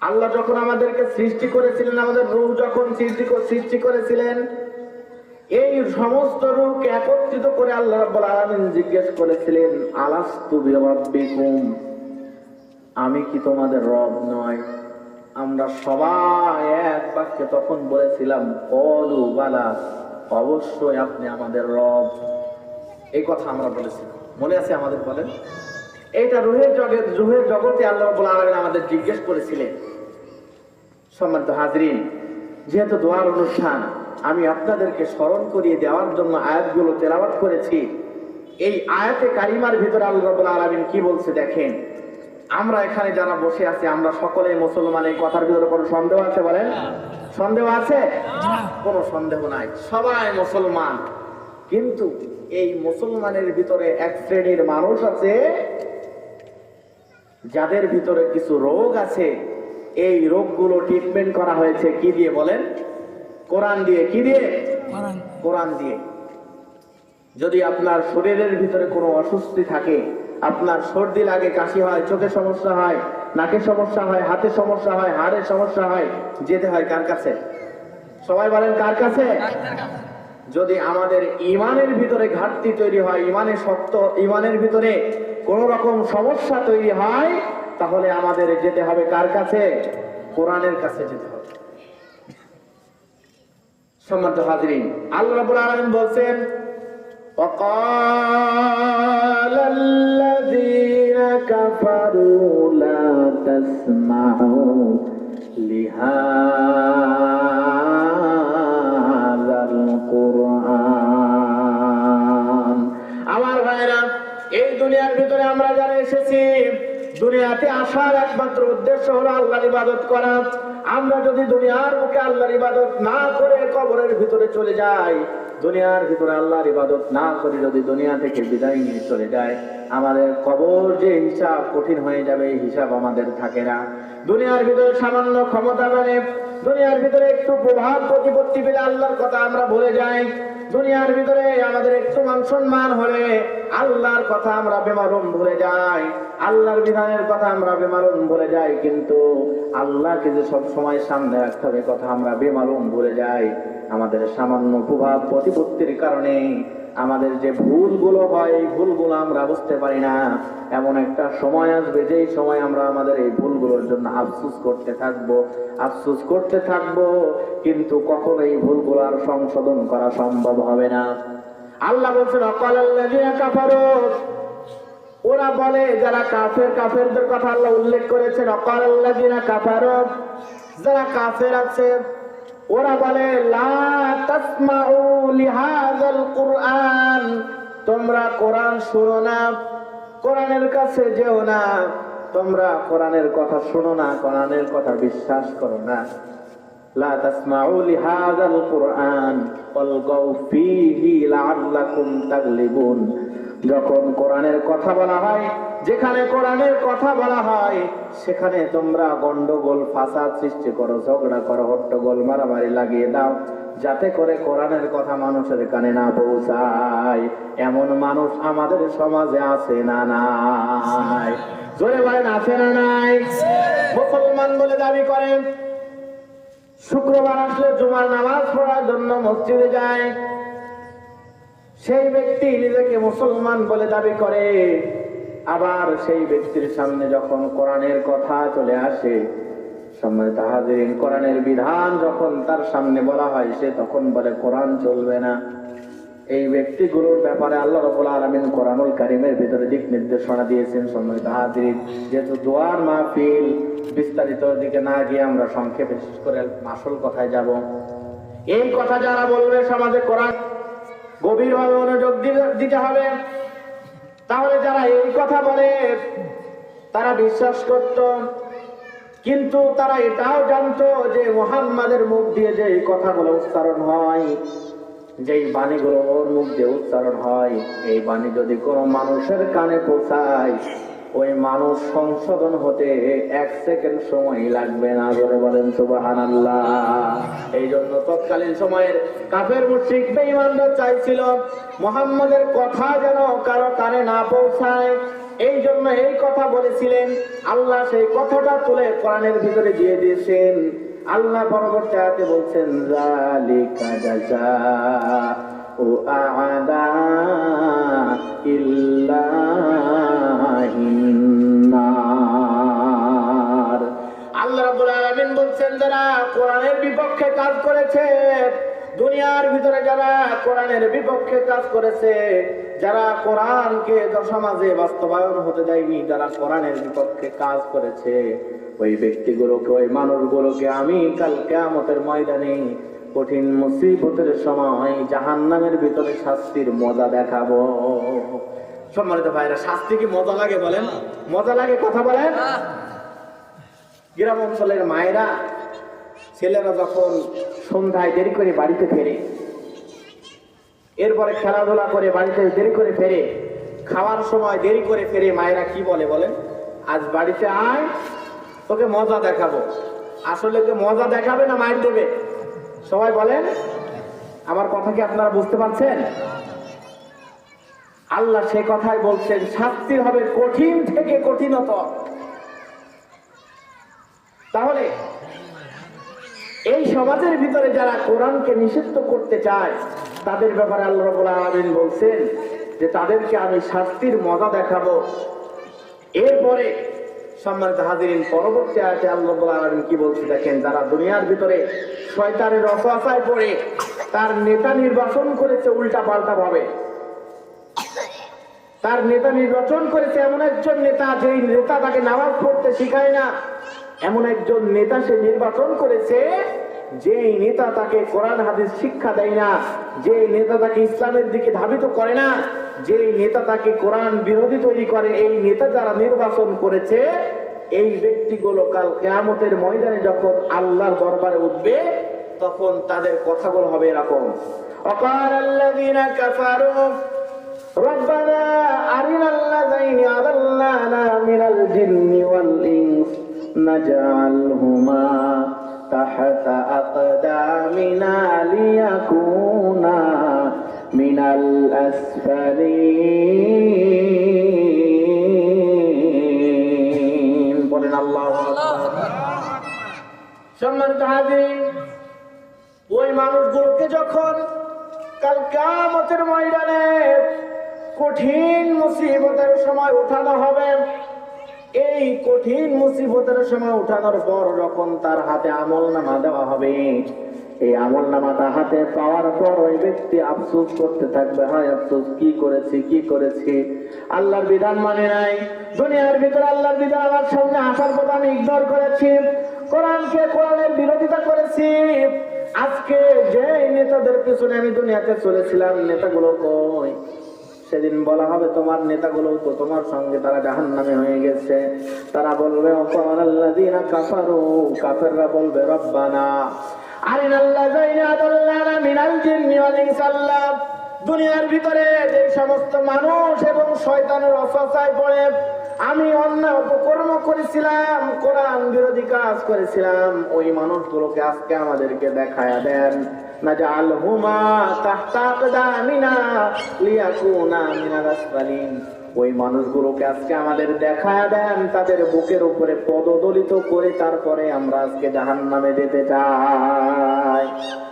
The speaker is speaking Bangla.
আল্লাহ যখন আমাদেরকে সৃষ্টি করেছিলেন, আমাদের রূহ যখন সৃষ্টি সৃষ্টি করেছিলেন, এই সমস্ত রূহকে একত্রিত করে আল্লাহ রাব্বুল আলামিন জিজ্ঞেস করেছিলেন, আলাস্তু বিরাব্বিকুম? আমি কি তোমাদের রব নয়? আমরা সবাই এক বাক্যে তখন বলেছিলাম অলু বালা, অবশ্যই আপনি আমাদের রব। এই কথা আমরা বলেছিলাম। মনে আছে আমাদের বলেন? এইটা রুহের জগৎ রুহের জগতে আল্লাহ রাব্বুল আমাদের জিজ্ঞেস করেছিলেন, সম্মানিত হাজরিন, যেহেতু দোয়ার অনুষ্ঠান, আমি আপনাদেরকে স্মরণ করিয়ে দেওয়ার জন্য আয়াতগুলো তেলাওয়াত করেছি। এই আয়াতে কারিমার ভিতরে আল্লাহ রাব্বুল আলামিন কি বলছে দেখেন। আমরা এখানে যারা বসে আছি, আমরা সকলে মুসলমান, এই কথার ভিতরে কোনো সন্দেহ আছে বলেন? সন্দেহ আছে? কোনো সন্দেহ নাই। সবাই মুসলমান। কিন্তু এই মুসলমানের ভিতরে এক শ্রেণির মানুষ আছে যাদের ভিতরে কিছু রোগ আছে এই রোগগুলো ট্রিটমেন্ট করা হয়েছে কি দিয়ে বলেন? কোরআন দিয়ে কি দিয়ে? কোরআন। দিয়ে। যদি আপনার শরীরের ভিতরে কোনো অসুস্থি থাকে আপনার সর্দি লাগে কাশি হয় চোখে সমস্যা হয় নাকে সমস্যা হয় হাতে সমস্যা হয় হাড়ের সমস্যা হয় যেতে হয় কার কাছে? সবাই বলেন কার কাছে? যদি আমাদের ইমানের ভিতরে ঘাটতি তৈরি হয় ইমানের সত্য ইমানের ভিতরে কোন রকম সমস্যা তৈরি হয় তাহলে আমাদের যেতে হবে কার কাছে কোরআনের কাছে যেতে হবে সম্মানিত হাজরিন আল্লাহ রাব্বুল আলামিন বলছেন وقال الذين كفروا لا تسمعوا لهذا দুনিয়ার ভিতরে আমরা যারা এসেছি, দুনিয়াতে আসার একমাত্র উদ্দেশ্য হলো আল্লাহর ইবাদত করা। আমরা যদি দুনিয়ার মুখে আল্লাহর ইবাদত না করে কবরের ভিতরে চলে যাই, দুনিয়ার ভিতরে আল্লাহর ইবাদত না করে যদি দুনিয়া থেকে বিদায় নিয়ে চলে যায়, আমাদের কবর যে হিসাব কঠিন হয়ে যাবে, এই হিসাব আমাদের থাকে না। দুনিয়ার ভিতরে সামান্য ক্ষমতা মানে দুনিয়ার ভিতরে একটু প্রভাব, প্রতিপত্তি পেলে আল্লাহর কথা আমরা ভুলে যাই। দুনিয়ার ভিতরে আমাদের একটু মান সম্মান হলে আল্লাহর কথা আমরা বেমারুম ভুলে যাই, আল্লাহর বিধানের কথা আমরা বেমারুম ভুলে যাই, কিন্তু আল্লাহকে যে সব সময় সামনে রাখতে হবে, কথা আমরা বেমালুম ভুলে যাই। আমাদের সামান্য প্রভাব প্রতিপত্তির কারণে আমাদের যে ভুলগুলো হয়, এই ভুলগুলো আমরা বুঝতে পারি না। এমন একটা সময় আসবে, যেই সময় আমরা আমাদের এই ভুলগুলোর জন্য আফসুস করতে থাকব, আফসুস করতে থাকব, কিন্তু কখনো এই ভুলগুলো আর সংশোধন করা সম্ভব হবে না। আল্লাহ বলছেন ওরা বলে, যারা কাফের, কাফেরদের কথা আল্লাহ উল্লেখ করেছেন, অকালাল্লাযিনা কাফারু। যারা কাফের আছে, ওরা বলে কুরআন। তোমরা কোরআন শুনো না, কোরআনের কাছে যেও না। তোমরা কোরআনের কথা শোনো না, কোরআনের কথা বিশ্বাস করো না। لا تسمعوا لهذا القرآن والغوا فيه لعلكم تغلبون যখন কোরআনের কথা বলা হয় যেখানে কোরআনের কথা বলা হয় সেখানে তোমরা গন্ডগোল ফাসাদ সৃষ্টি করো ঝগড়া করো হট্টগোল মারামারি লাগিয়ে দাও যাতে করে কোরআনের কথা মানুষের কানে না পৌঁছায় এমন মানুষ আমাদের সমাজে আছে না নাই জোরে বলেন আছে না নাই মুসলমান বলে দাবি করেন শুক্রবার আসলে জুমার নামাজ পড়ার জন্য মসজিদে যায়। সেই ব্যক্তি নিজেকে মুসলমান বলে দাবি করে। আবার সেই ব্যক্তির সামনে যখন কোরআনের কথা চলে আসে, সম্মানিত হাজিরিন, কোরআনের বিধান যখন তার সামনে বলা হয়, সে তখন বলে, কোরআন চলবে না। এই ব্যক্তিগুলোর ব্যাপারে আল্লাহ রবুল আলমিন কোরআনুল কারিমের ভিতরে দিক নির্দেশনা দিয়েছেন সম্মানিত হাজিরিন। যেহেতু দোয়ার মাহফিল বিস্তারিত দিকে না গিয়ে আমরা সংক্ষেপে শেষ করে আসল কথায় যাব। এই কথা যারা বলবে, সমাজে কোরআন গভীরভাবে মনোযোগ দিতে হবে। তাহলে যারা এই কথা বলে, তারা বিশ্বাস করত। কিন্তু তারা এটাও জানতো যে মোহাম্মদের মুখ দিয়ে যে এই কথাগুলো উচ্চারণ হয় যেই বাণীগুলো ওর মুখ দিয়ে উচ্চারণ হয়, এই বাণী যদি কোনো মানুষের কানে পৌঁছায়, ওই মানুষ সংশোধন হতে এক সেকেন্ড সময় লাগবে না। ধরে বলেন সুবাহান এই জন্য তৎকালীন সময়ের কাফের মুশরিক বেঈমানরা চাইছিল মোহাম্মদের কথা যেন কারও কানে না পৌঁছায়। এই জন্য এই কথা বলেছিলেন। আল্লাহ সেই কথাটা তুলে কোরআনের ভিতরে দিয়ে দিয়েছেন। আল্লাহ পরবর্তী আয়াতে বলছেন জালিকা জাযাউ আ'দা ইল্লাহিন্নার আল্লাহ বলছেন বিপক্ষে কাজ দুনিয়ার ভিতরে যারা কোরআনের বিপক্ষে কাজ করেছে যারা কোরআনকে সমাজে বাস্তবায়ন হতে দেয়নি, যারা কোরআনের বিপক্ষে কাজ করেছে, ওই ব্যক্তিগুলোকে, ওই মানুষগুলোকে আমি কাল কেয়ামতের ময়দানে কঠিন মুসিবতের সময় জাহান্নামের ভিতরে শাস্তির মজা দেখাবো। সম্মানিত ভাইরা, শাস্তি কি মজা লাগে বলেন? মজা লাগে কথা বলেন? গ্রাম অঞ্চলের মায়েরা, ছেলেরা যখন সন্ধ্যায় দেরি করে বাড়িতে ফেরে এরপরে খেলাধুলা করে বাড়িতে দেরি করে ফেরে, খাওয়ার সময় দেরি করে ফেরে মায়েরা কি বলে বলেন? আজ বাড়িতে আয়, তোকে মজা দেখাবো। আসলে তো মজা দেখাবে না মায়ের দেবে? সবাই বলেন, আমার কথা কি আপনারা বুঝতে পারছেন? আল্লাহ সে কথাই বলছেন, শাস্তি হবে কঠিন থেকে কঠিনত তাহলে, এই সমাজের ভিতরে যারা কোরআনকে নিষিদ্ধ করতে চায় তাদের ব্যাপারে আল্লাহ রাব্বুল আলামিন বলছেন যে তাদেরকে আমি শাস্তির মজা দেখাবো। এরপরে সম্মানিত হাজিরিন, পরবর্তী আয়াতে আল্লাহ আলামিন কি বলছে দেখেন, যারা দুনিয়ার ভিতরে শয়তানের রসআসায় পড়ে, তার নেতা নির্বাচন করেছে উল্টা পাল্টা ভাবে। তার নেতা নির্বাচন করেছে এমন একজন নেতা, যেই নেতা তাকে নামাজ পড়তে শিখায় না। এমন একজন নেতা সে নির্বাচন করেছে যে নেতা তাকে কোরআন হাদিস শিক্ষা দেয় না যে নেতা তাকে ইসলামের দিকে ধাবিত করে না যে নেতা তাকে কোরআন বিরোধী তৈরি করে এই নেতা যারা নির্বাচন করেছে এই ব্যক্তিগুলো কাল কেয়ামতের ময়দানে যখন আল্লাহর দরবারে উঠবে তখন তাদের কথাগুলো হবে এরকম অকার আল্লাযীনা কাফারু ربنا أرنا الذين أضلانا من الجن والإنس نجعلهما সম্মানিত হাজির, ওই মানুষগুলোকে যখন কাল কামতের ময়দানে কঠিন মুসিবতের সময় উঠানো হবে, এই কঠিন মুসিবতের সময় উঠানোর পর যখন তার হাতে আমল নামা দেওয়া হবে, এই আমল নামাটা হাতে পাওয়ার পর ওই ব্যক্তি আফসোস করতে থাকবে, হয় আফসোস, কি করেছি কি করেছি? আল্লাহর বিধান মানে নাই। দুনিয়ার ভিতরে আল্লাহর বিধান আমার সামনে আসার কথা আমি ইগনোর করেছি। কোরআনকে, কোরআনের বিরোধিতা করেছি। আজকে যে নেতাদের পেছনে আমি দুনিয়াতে চলেছিলাম, নেতাগুলো কই? সেদিন বলা হবে, তোমার নেতাগুলো তো তোমার সঙ্গে তারা জাহান নামে হয়ে গেছে। তারা বলবে অপাল্লাদিনা কাফারু। কাফেররা বলবে, রব্বানা। আরিনাল্লাযাইনা আদাল্লানা মিনাল জিন্নি দুনিয়ার ভিতরে যে সমস্ত মানুষ এবং শয়তানের অসহায় পড়ে আমি অন্যায় অপকর্ম করেছিলাম, কোরআন বিরোধী কাজ করেছিলাম। ওই মানুষগুলোকে আজকে আমাদেরকে দেখায়া দেন। ওই মানুষগুলোকে আজকে আমাদের দেখায়া দেন, তাদের বুকের উপরে পদদলিত করে তারপরে আমরা আজকে জাহান্নামে যেতে চাই।